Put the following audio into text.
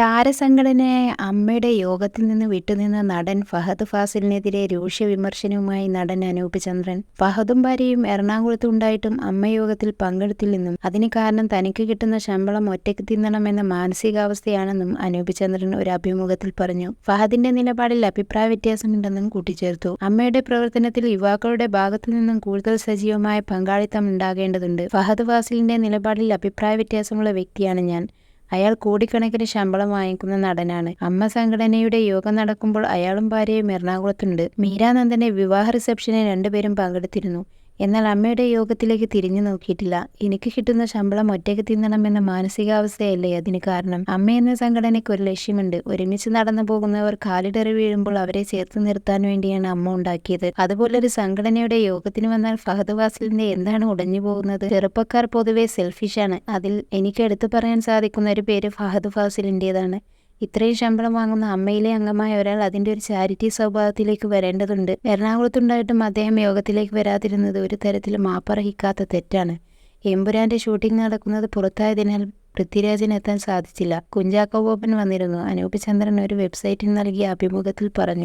താരസംഘടനയായ അമ്മയുടെ യോഗത്തിൽ നിന്ന് വിട്ടുനിന്ന നടൻ ഫഹദ് ഫാസിലിനെതിരെ രൂക്ഷ വിമർശനവുമായി നടൻ അനൂപ് ചന്ദ്രൻ. ഫഹദും ഭാര്യയും എറണാകുളത്ത് ഉണ്ടായിട്ടും അമ്മ യോഗത്തിൽ പങ്കെടുത്തില്ലെന്നും അതിന് കാരണം തനിക്ക് കിട്ടുന്ന ശമ്പളം ഒറ്റയ്ക്ക് തിന്നണമെന്ന മാനസികാവസ്ഥയാണെന്നും അനൂപ് ചന്ദ്രൻ ഒരു അഭിമുഖത്തിൽ പറഞ്ഞു. ഫഹദിന്റെ നിലപാടിൽ അഭിപ്രായ വ്യത്യാസമുണ്ടെന്നും കൂട്ടിച്ചേർത്തു. അമ്മയുടെ പ്രവർത്തനത്തിൽ യുവാക്കളുടെ ഭാഗത്തു നിന്നും കൂടുതൽ സജീവമായ പങ്കാളിത്തം ഉണ്ടാകേണ്ടതുണ്ട്. ഫഹദ് ഫാസിലിന്റെ നിലപാടിൽ അഭിപ്രായ വ്യത്യാസമുള്ള വ്യക്തിയാണ് ഞാൻ. അയാൾ കോടിക്കണക്കിന് ശമ്പളം വാങ്ങിക്കുന്ന നടനാണ്. അമ്മ സംഘടനയുടെ യോഗം നടക്കുമ്പോൾ അയാളും ഭാര്യയും എറണാകുളത്തുണ്ട്. മീരാനന്ദന്റെ വിവാഹ റിസപ്ഷനിൽ രണ്ടുപേരും പങ്കെടുത്തിരുന്നു. എന്നാൽ അമ്മയുടെ യോഗത്തിലേക്ക് തിരിഞ്ഞു നോക്കിയിട്ടില്ല. എനിക്ക് കിട്ടുന്ന ശമ്പളം ഒറ്റയ്ക്ക് തിന്നണം എന്ന മാനസികാവസ്ഥയല്ലേ അതിന് കാരണം. അമ്മ എന്ന സംഘടനയ്ക്ക് ഒരു ലക്ഷ്യമുണ്ട്. ഒരുമിച്ച് നടന്നു പോകുന്നവർ കാലിടറി വീഴുമ്പോൾ അവരെ ചേർത്ത് നിർത്താൻ വേണ്ടിയാണ് അമ്മ ഉണ്ടാക്കിയത്. അതുപോലെ ഒരു സംഘടനയുടെ യോഗത്തിന് വന്നാൽ ഫഹദ് വാസിലിന്റെ എന്താണ് ഉടഞ്ഞു പോകുന്നത്? ചെറുപ്പക്കാർ പൊതുവെ സെൽഫിഷാണ് അതിൽ എനിക്ക് എടുത്തു പറയാൻ സാധിക്കുന്ന ഒരു പേര് ഫഹദ് ഫാസിലിന്റെതാണ് ഇത്രയും ശമ്പളം വാങ്ങുന്ന അമ്മയിലെ അംഗമായ ഒരാൾ അതിന്റെ ഒരു ചാരിറ്റി സ്വഭാവത്തിലേക്ക് വരേണ്ടതുണ്ട്. എറണാകുളത്തുണ്ടായിട്ടും അദ്ദേഹം യോഗത്തിലേക്ക് വരാതിരുന്നത് ഒരു തരത്തിൽ മാപ്പർഹിക്കാത്ത തെറ്റാണ്. എമ്പുരാന്റെ ഷൂട്ടിംഗ് നടക്കുന്നത് പുറത്തായതിനാൽ പൃഥ്വിരാജിന് എത്താൻ സാധിച്ചില്ല. കുഞ്ചാക്കോ ബോബൻ വന്നിരുന്നു. അനൂപ് ചന്ദ്രൻ ഒരു വെബ്സൈറ്റിൽ നൽകിയ അഭിമുഖത്തിൽ പറഞ്ഞു.